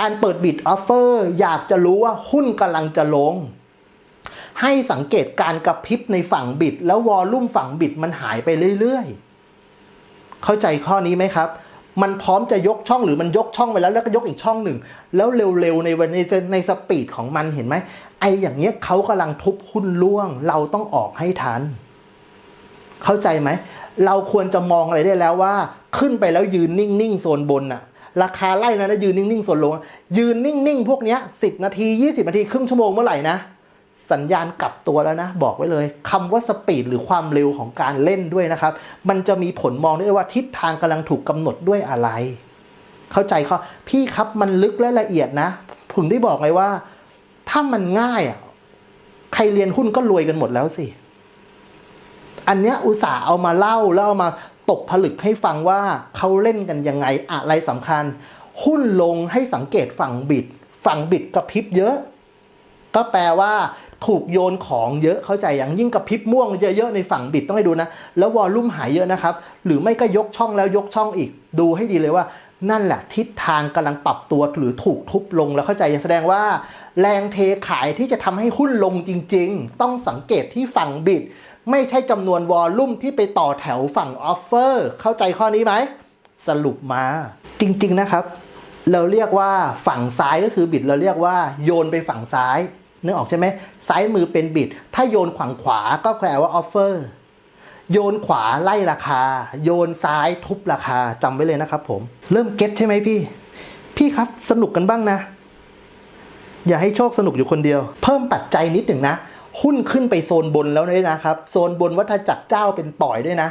การเปิดบิดออฟเฟอร์อยากจะรู้ว่าหุ้นกำลังจะลง ให้สังเกตการกระพริบในฝั่งบิด แล้ววอลลุ่มฝั่งบิดมันหายไปเรื่อยๆ เข้าใจข้อนี้ไหมครับ มันพร้อมจะยกช่องหรือมันยกช่องไปแล้วแล้วก็ยกอีกช่องหนึ่ง แล้วเร็วๆในวันในในสปีดของมันเห็นไหมไออย่างเงี้ยเขากำลังทุบหุ้นล่วง เราต้องออกให้ทัน เข้าใจไหมเราควรจะมองอะไรได้แล้วว่า ขึ้นไปแล้วยืนนิ่งๆโซนบนน่ะ ราคาไล่นะนะยืนนิ่งๆโซนลง ยืนนิ่งๆพวกเนี้ยสิบนาทียี่สิบนาทีครึ่งชั่วโมงเมื่อไหร่นะ สัญญาณกลับตัวแล้วนะ บอกไว้เลยคำว่าสปีดหรือความเร็วของการเล่นด้วยนะครับ มันจะมีผลมองด้ว่าทิศทางกำลังถูกกำหนดด้วยอะไร เข้าใจเขาพี่ครับมันลึกและละเอียดนะผมได้บอกไงว่า ถ้ามันง่ายอะใครเรียนหุ้นก็รวยกันหมดแล้วสิ อันเนี้ยอุตส่าห์เอามาเล่าแล้วเอามา ตกผลึกให้ฟังว่าเขาเล่นกันยังไงอะไรสำคัญ หุ้นลงให้สังเกตฝั่งบิด ฝั่งบิดกระพริบเยอะ ก็แปลว่าถูกโยนของเยอะเข้าใจอย่างยิ่งกระพริบม่วงเยอะๆในฝั่งบิดต้องให้ดูนะ แล้ววอลลุ่มหายเยอะนะครับ หรือไม่ก็ยกช่องแล้วยกช่องอีก ดูให้ดีเลยว่านั่นแหละทิศทางกำลังปรับตัวหรือถูกทุบลงแล้วเข้าใจแสดงว่า แรงเทขายที่จะทำให้หุ้นลงจริง ๆ ต้องสังเกตที่ฝั่งบิด ไม่ใช่จำนวนวอลลุ่มที่ไปต่อแถวฝั่งออฟเฟอร์เข้าใจข้อนี้ไหม สรุปมา จริง ๆ นะครับ เราเรียกว่าฝั่งซ้ายก็คือบิดเราเรียกว่าโยนไปฝั่งซ้ายนึกออกใช่ไหมซ้ายมือเป็นบิด ถ้าโยนขวางขวาก็แปลว่าออฟเฟอร์โยนขวาไล่ราคา โยนซ้ายทุบราคาจำไว้เลยนะครับผม เริ่มเก็ตใช่ไหมพี่ พี่ครับสนุกกันบ้างนะ อย่าให้โชคสนุกอยู่คนเดียว เพิ่มปัจจัยนิดหนึ่งนะ หุ้นขึ้นไปโซนบนแล้วด้วยนะครับ โซนบนวัฏจักรเจ้าเป็นป่อยด้วยนะ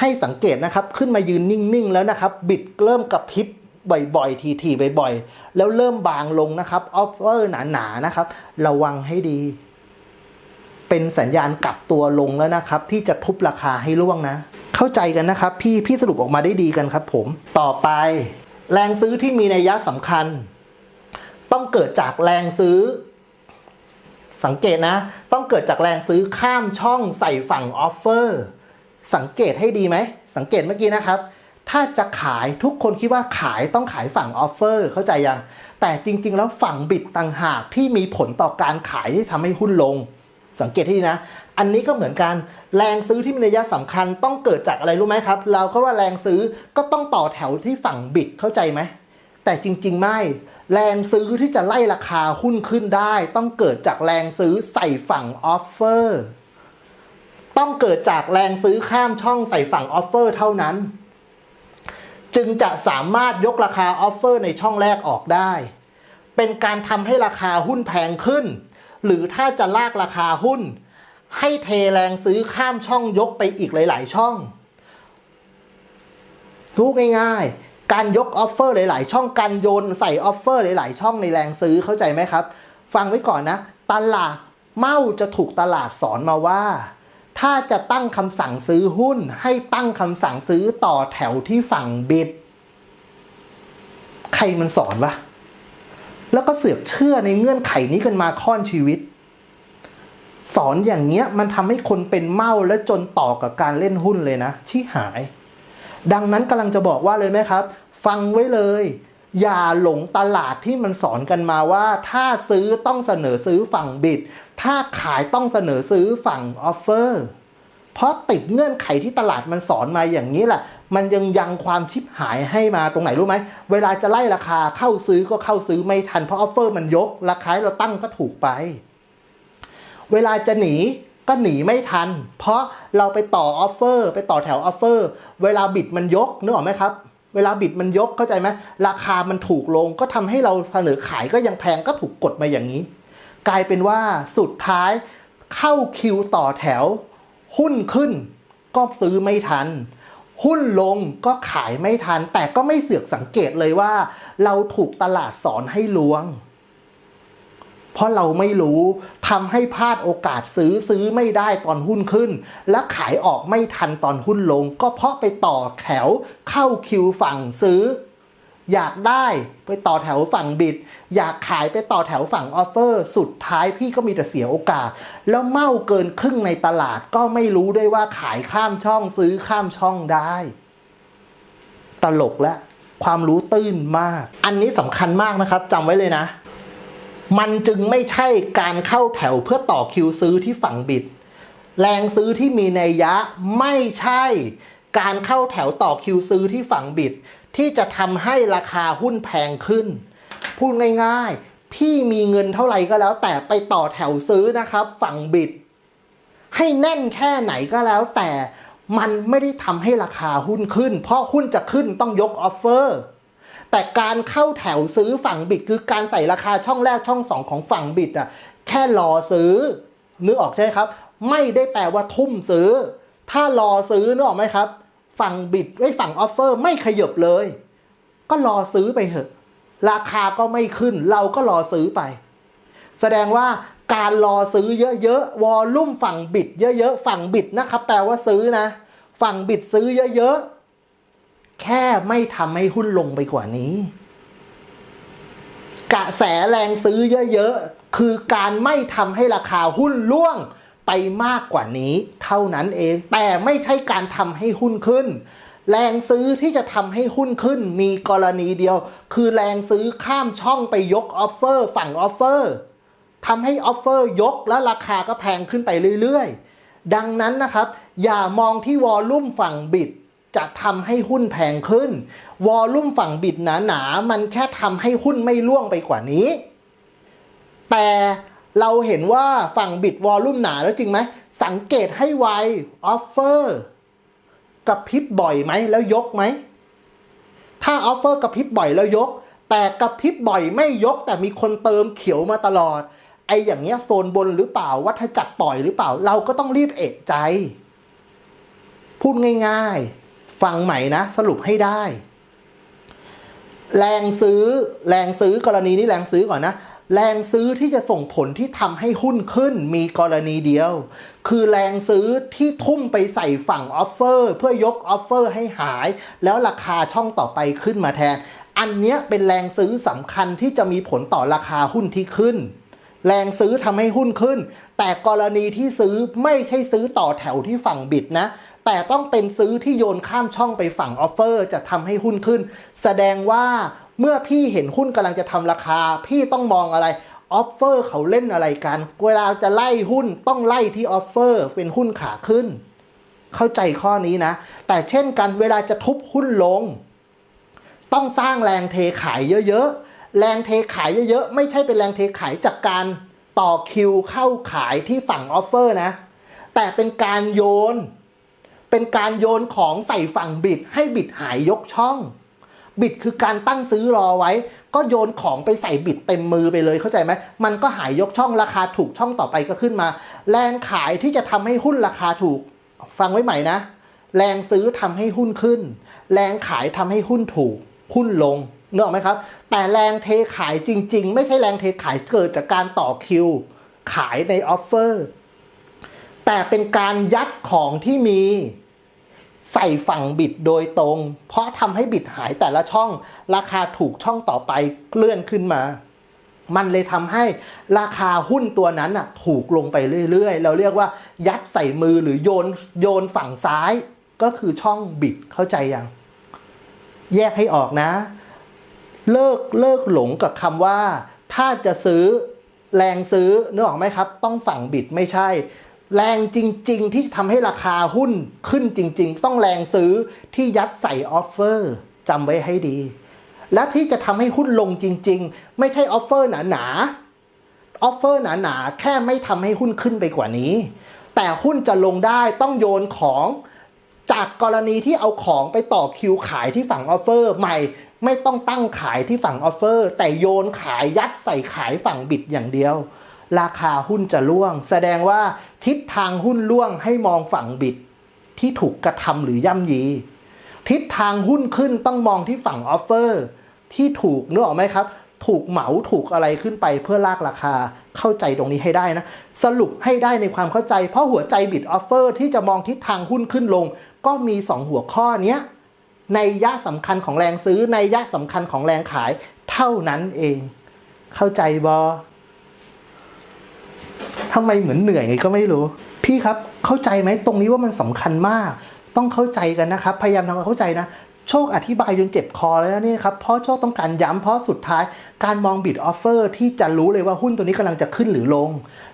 ให้สังเกตนะครับ ขึ้นมายืนนิ่ง ๆ แล้วนะครับ บิดเริ่มกระพริบบ่อย ๆ ทีๆบ่อย ๆ แล้วเริ่มบางลงนะครับ ออฟเฟอร์หนา ๆ นะครับ ระวังให้ดี เป็นสัญญาณกลับตัวลงแล้วนะครับ ที่จะทุบราคาให้ร่วงนะ เข้าใจกันนะครับ พี่พี่สรุปออกมาได้ดีกันครับผม ต่อไป แรงซื้อที่มีนัยยะสำคัญ ต้องเกิดจากแรงซื้อ สังเกตนะ ต้องเกิดจากแรงซื้อข้ามช่องใส่ฝั่งออฟเฟอร์สังเกตให้ดีไหม สังเกตเมื่อกี้นะครับ ถ้าจะขายทุกคนคิดว่าขายต้องขายฝั่งออฟเฟอร์เข้าใจยัง แต่จริง ๆ แล้วฝั่งบิดต่างหากที่มีผลต่อการขายที่ทำให้หุ้นลง สังเกตให้ดีนะ อันนี้ก็เหมือนกันแรงซื้อที่มีนัยยะสำคัญต้องเกิดจากอะไรรู้ไหมครับ เราก็ว่าแรงซื้อก็ต้องต่อแถวที่ฝั่งบิดเข้าใจไหม แต่จริง ๆ ไม่ แรงซื้อที่จะไล่ราคาหุ้นขึ้นได้ ต้องเกิดจากแรงซื้อใส่ฝั่งออฟเฟอร์ต้องเกิดจากแรงซื้อข้ามช่องใส่ฝั่งออฟเฟอร์เท่านั้น จึงจะสามารถยกราคาออฟเฟอร์ในช่องแรกออกได้ เป็นการทำให้ราคาหุ้นแพงขึ้น หรือถ้าจะลากราคาหุ้น ให้เทแรงซื้อข้ามช่องยกไปอีกหลาย ๆ ช่อง รู้ง่ายๆ การยกออฟเฟอร์หลาย ๆ ช่องการโยนใส่ออฟเฟอร์หลาย ๆ ช่องในแรงซื้อเข้าใจไหมครับ ฟังไว้ก่อนนะ ตลาดเมาจะถูกตลาดสอนมาว่า ถ้าจะตั้งคำสั่งซื้อหุ้น ให้ตั้งคำสั่งซื้อต่อแถวที่ฝั่งบิด ใครมันสอนวะแล้วก็เสือกเชื่อในเงื่อนไขนี้กันมาค่อนชีวิต สอนอย่างเงี้ยมันทำให้คนเป็นเมาและจนต่อกับการเล่นหุ้นเลยนะชี้หาย ดังนั้นกำลังจะบอกว่าเลยไหมครับ ฟังไว้เลย อย่าหลงตลาดที่มันสอนกันมาว่า ถ้าซื้อต้องเสนอซื้อฝั่งบิด ถ้าขายต้องเสนอซื้อฝั่งออฟเฟอร์เพราะติดเงื่อนไขที่ตลาดมันสอนมาอย่างนี้แหละ มันยังยังความชิบหายให้มาตรงไหนรู้ไหม เวลาจะไล่ราคาเข้าซื้อก็เข้าซื้อไม่ทันเพราะออฟเฟอร์มันยก ราคาเราตั้งก็ถูกไป เวลาจะหนี ก็หนีไม่ทัน เพราะเราไปต่อออฟเฟอร์ไปต่อแถวออฟเฟอร์เวลาบิดมันยกนึกออกไหมครับ เวลาบิดมันยกเข้าใจไหมราคามันถูกลง ก็ทำให้เราเสนอขายก็ยังแพงก็ถูกกดมาอย่างนี้ กลายเป็นว่าสุดท้ายเข้าคิวต่อแถว หุ้นขึ้น ก็ซื้อไม่ทัน หุ้นลงก็ขายไม่ทัน แต่ก็ไม่เสือกสังเกตเลยว่า เราถูกตลาดสอนให้ลวง เพราะเราไม่รู้ทำให้พลาดโอกาสซื้อซื้อไม่ได้ตอนหุ้นขึ้น และขายออกไม่ทันตอนหุ้นลง ก็เพราะไปต่อแถวเข้าคิวฝั่งซื้อ อยากได้ไปต่อแถวฝั่งบิด อยากขายไปต่อแถวฝั่งออฟเฟอร์ สุดท้ายพี่ก็มีแต่เสียโอกาส แล้วเมาเกินครึ่งในตลาดก็ไม่รู้ด้วยว่าขายข้ามช่องซื้อข้ามช่องได้ ตลกแล้วความรู้ตื้นมาก อันนี้สำคัญมากนะครับจำไว้เลยนะ มันจึงไม่ใช่การเข้าแถวเพื่อต่อคิวซื้อที่ฝั่งบิด แรงซื้อที่มีในยยะไม่ใช่การเข้าแถวต่อคิวซื้อที่ฝั่งบิด ที่จะทำให้ราคาหุ้นแพงขึ้น พูดง่ายๆ พี่มีเงินเท่าไหร่ก็แล้ว แต่ไปต่อแถวซื้อนะครับ ฝั่งบิด ให้แน่นแค่ไหนก็แล้ว แต่มันไม่ได้ทำให้ราคาหุ้นขึ้น เพราะหุ้นจะขึ้นต้องยกออฟเฟอร์ แต่การเข้าแถวซื้อฝั่งบิดคือการใส่ราคาช่องแรกช่องสองของฝั่งบิดอะแค่รอซื้อนึกออกใช่ไหมครับ ไม่ได้แปลว่าทุ่มซื้อ ถ้ารอซื้อนึกออกไหมครับ ฝั่งบิดไอ้ฝั่งออฟเฟอร์ไม่ขยบเลย ก็รอซื้อไปเถอะ ราคาก็ไม่ขึ้น เราก็รอซื้อไป แสดงว่าการรอซื้อเยอะๆวอลลุ่มฝั่งบิดเยอะๆฝั่งบิดนะครับแปลว่าซื้อนะ ฝั่งบิดซื้อเยอะๆ แค่ไม่ทำให้หุ้นลงไปกว่านี้ กระแสแรงซื้อเยอะๆ คือการไม่ทำให้ราคาหุ้นล่วงไปมากกว่านี้ เท่านั้นเอง แต่ไม่ใช่การทำให้หุ้นขึ้น แรงซื้อที่จะทำให้หุ้นขึ้นมีกรณีเดียว คือแรงซื้อข้ามช่องไปยกออฟเฟอร์ฝั่งออฟเฟอร์ทำให้ออฟเฟอร์ยกแล้วราคาก็แพงขึ้นไปเรื่อยๆ ดังนั้นนะครับ อย่ามองที่วอลลุ่มฝั่งบิด จะทำให้หุ้นแพงขึ้น วอลลุ่มฝั่งบิดหนาๆมันแค่ทำให้หุ้นไม่ล่วงไปกว่านี้ แต่เราเห็นว่าฝั่งบิดวอลลุ่มหนาแล้วจริงไหม สังเกตให้ไวออฟเฟอร์กับพริบบ่อยไหมแล้วยกไหม ถ้าออฟเฟอร์กับพริบบ่อยแล้วยก แต่กับพริบบ่อยไม่ยก แต่มีคนเติมเขียวมาตลอด ไอ้อย่างเงี้ยโซนบนหรือเปล่า วัฏจักรปล่อยหรือเปล่า เราก็ต้องรีบเอกใจ พูดง่าย ๆ ฟังใหม่นะ สรุปให้ได้ แรงซื้อแรงซื้อกรณีนี้แรงซื้อก่อนนะแรงซื้อที่จะส่งผลที่ทำให้หุ้นขึ้นมีกรณีเดียว คือแรงซื้อที่ทุ่มไปใส่ฝั่งออฟเฟอร์เพื่อยกออฟเฟอร์ให้หาย แล้วราคาช่องต่อไปขึ้นมาแทน อันเนี้ยเป็นแรงซื้อสำคัญที่จะมีผลต่อราคาหุ้นที่ขึ้น แรงซื้อทำให้หุ้นขึ้น แต่กรณีที่ซื้อไม่ใช่ซื้อต่อแถวที่ฝั่งบิดนะ แต่ต้องเป็นซื้อที่โยนข้ามช่องไปฝั่งออฟเฟอร์จะทำให้หุ้นขึ้น แสดงว่าเมื่อพี่เห็นหุ้นกำลังจะทำราคา พี่ต้องมองอะไรออฟเฟอร์เขาเล่นอะไรกัน เวลาจะไล่หุ้นต้องไล่ที่ออฟเฟอร์เป็นหุ้นขาขึ้น เข้าใจข้อนี้นะ แต่เช่นกันเวลาจะทุบหุ้นลง ต้องสร้างแรงเทขายเยอะๆ แรงเทขายเยอะๆ ไม่ใช่เป็นแรงเทขายจากการต่อคิวเข้าขายที่ฝั่งออฟเฟอร์นะ แต่เป็นการโยน เป็นการโยนของใส่ฝั่งบิดให้บิดหายยกช่อง บิดคือการตั้งซื้อรอไว้ ก็โยนของไปใส่บิดเต็มมือไปเลยเข้าใจไหมมันก็หายยกช่องราคาถูกช่องต่อไปก็ขึ้นมา แรงขายที่จะทำให้หุ้นราคาถูก ฟังไว้ใหม่นะ แรงซื้อทำให้หุ้นขึ้น แรงขายทำให้หุ้นถูก หุ้นลงเนึกออกไหมครับ แต่แรงเทขายจริง ๆ ไม่ใช่แรงเทขายเกิดจากการต่อคิว ขายในออฟเฟอร์แต่เป็นการยัดของที่มี ใส่ฝั่งบิดโดยตรง เพราะทำให้บิดหายแต่ละช่อง ราคาถูกช่องต่อไปเลื่อนขึ้นมา มันเลยทำให้ราคาหุ้นตัวนั้นอะถูกลงไปเรื่อยๆ เราเรียกว่ายัดใส่มือหรือโยนโยนฝั่งซ้าย ก็คือช่องบิดเข้าใจยัง แยกให้ออกนะ เลิกเลิกหลงกับคำว่า ถ้าจะซื้อแรงซื้อนึกออกไหมครับ ต้องฝั่งบิดไม่ใช่ แรงจริง ๆ ที่ทำให้ราคาหุ้นขึ้นจริง ๆ ต้องแรงซื้อที่ยัดใส่ออฟเฟอร์จำไว้ให้ดี และที่จะทำให้หุ้นลงจริง ๆ ไม่ใช่ออฟเฟอร์หนาๆออฟเฟอร์หนาๆแค่ไม่ทำให้หุ้นขึ้นไปกว่านี้ แต่หุ้นจะลงได้ต้องโยนของจากกรณีที่เอาของไปต่อคิวขายที่ฝั่งออฟเฟอร์ใหม่ไม่ต้องตั้งขายที่ฝั่งออฟเฟอร์แต่โยนขายยัดใส่ขายฝั่งบิดอย่างเดียว ราคาหุ้นจะร่วง แสดงว่าทิศทางหุ้นร่วงให้มองฝั่งบิดที่ถูกกระทำหรือย่ำยี ทิศทางหุ้นขึ้นต้องมองที่ฝั่งออฟเฟอร์ ที่ถูกนึกออกไหมครับ ถูกเหมาถูกอะไรขึ้นไปเพื่อลากราคาเข้าใจตรงนี้ให้ได้นะ สรุปให้ได้ในความเข้าใจ เพราะหัวใจบิดออฟเฟอร์ที่จะมองทิศทางหุ้นขึ้นลง ก็มี 2 หัวข้อเนี้ยในยะสำคัญของแรงซื้อในยะสำคัญของแรงขาย เท่านั้นเอง เข้าใจบอ ทำไมเหมือนเหนื่อยไงก็ไม่รู้ พี่ครับเข้าใจไหมตรงนี้ว่ามันสำคัญมาก ต้องเข้าใจกันนะครับ พยายามทำความเข้าใจนะโชคอธิบายจนเจ็บคอแล้วนี่ครับ เพราะโชคต้องการย้ำเพราะสุดท้ายการมองบิดออฟเฟอร์ที่จะรู้เลยว่าหุ้นตัวนี้กำลังจะขึ้นหรือลง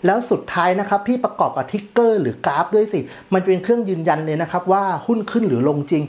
แล้วสุดท้ายนะครับพี่ประกอบกับทิกเกอร์หรือกราฟด้วยสิ มันเป็นเครื่องยืนยันเลยนะครับว่าหุ้นขึ้นหรือลงจริง